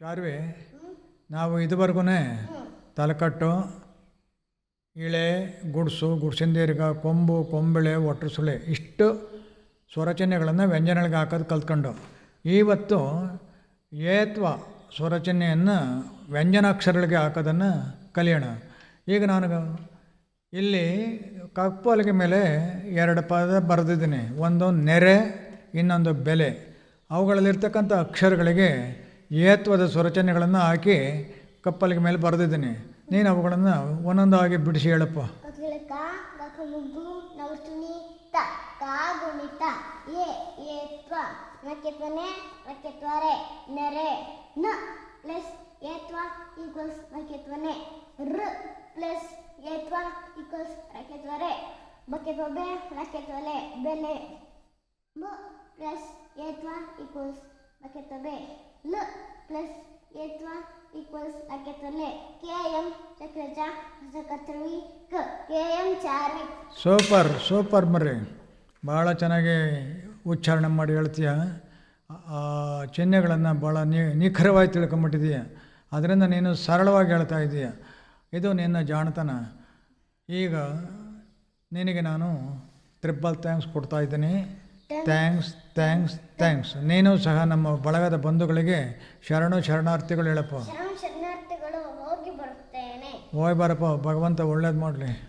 ಚಾರ್ವಿ ನಾವು ಇದುವರೆಗೂ ತಲೆಕಟ್ಟು, ಇಳೆ, ಗುಡ್ಸು ಗುಡ್ಸಿಂದೀರ್ಗ ಕೊಂಬು, ಕೊಂಬಳೆ, ಒಟ್ರು ಸುಳೆ ಇಷ್ಟು ಸ್ವರಚನೆಗಳನ್ನು ವ್ಯಂಜನಗಳಿಗೆ ಹಾಕೋದು ಕಲ್ತ್ಕೊಂಡು. ಇವತ್ತು ಏತ್ವ ಸ್ವರಚನೆಯನ್ನು ವ್ಯಂಜನಾಕ್ಷರಗಳಿಗೆ ಹಾಕೋದನ್ನು ಕಲಿಯೋಣ. ಈಗ ನಾನು ಇಲ್ಲಿ ಕಪ್ಪು ಹಲಗೆ ಮೇಲೆ ಎರಡು ಪದ ಬರೆದಿದ್ದೀನಿ. ಒಂದು ನೆರೆ, ಇನ್ನೊಂದು ಬೆಲೆ. ಅವುಗಳಲ್ಲಿರ್ತಕ್ಕಂಥ ಅಕ್ಷರಗಳಿಗೆ ಏತ್ವದ ಸ್ವರಚನೆಗಳನ್ನು ಹಾಕಿ ಕಪ್ಪಲಿಗೆ ಮೇಲೆ ಬರೆದಿದ್ದೀನಿ. ನೀನು ಅವುಗಳನ್ನು ಒಂದೊಂದಾಗಿ ಬಿಡಿಸಿ ಹೇಳಪ್ಪ. ಪ್ಲಸ್ ಏತ್ವ ಈಕ್ವಲ್ಸ್ ರ, ಪ್ಲಸ್ ಏತ್ವ ಈಕ್ವಲ್ಸ್ ಬಕೆತ್ವ ಬೆ ನಕ್ಕೆತ್ವಲೆ ಬೆಲೆ ಬ ಪ್ಲಸ್ ಏತ್ವ ಈಕ್ವಲ್ಸ್ ಬೆ ಲ ಪ್ಲಸ್ ಏತ್ವ ಈಕ್ವಲ್ಸ್ ನಕ್ಕೆತ್ವಲೆ ಕೆ ಎಂ ಚಕ್ರಜ ಹೊಸಕತ್ರವಿ ಕ ಎಂ ಚಾರ್ವಿ ಸೂಪರ್ ಸೂಪರ್ ಮರಿ ಭಾಳ ಚೆನ್ನಾಗಿ ಉಚ್ಚಾರಣೆ ಮಾಡಿ ಹೇಳ್ತೀಯ. ಆ ಚಿಹ್ನೆಗಳನ್ನು ಭಾಳ ನಿ, ನಿಖರವಾಗಿ ತಿಳ್ಕೊಂಬಿಟ್ಟಿದೀಯ. ಅದರಿಂದ ನೀನು ಸರಳವಾಗಿ ಹೇಳ್ತಾ ಇದ್ದೀಯ ಇದು ನಿನ್ನ ಜಾಣತನ. ಈಗ ನಿನಗೆ ನಾನು ಟ್ರಿಪಲ್ ಥ್ಯಾಂಕ್ಸ್ ಕೊಡ್ತಾ ಇದ್ದೀನಿ. ಥ್ಯಾಂಕ್ಸ್ ಥ್ಯಾಂಕ್ಸ್ ಥ್ಯಾಂಕ್ಸ್ ನೀನು ಸಹ ನಮ್ಮ ಬಳಗದ ಬಂಧುಗಳಿಗೆ ಶರಣು ಶರಣಾರ್ಥಿಗಳು ಹೇಳಪ್ಪ. ಶರಣ ಶರಣಾರ್ಥಿಗಳು ಹೋಗಿ ಬರುತ್ತೇನೆ. ಬಾರಪ್ಪ ಭಗವಂತ ಒಳ್ಳೇದು ಮಾಡಲಿ.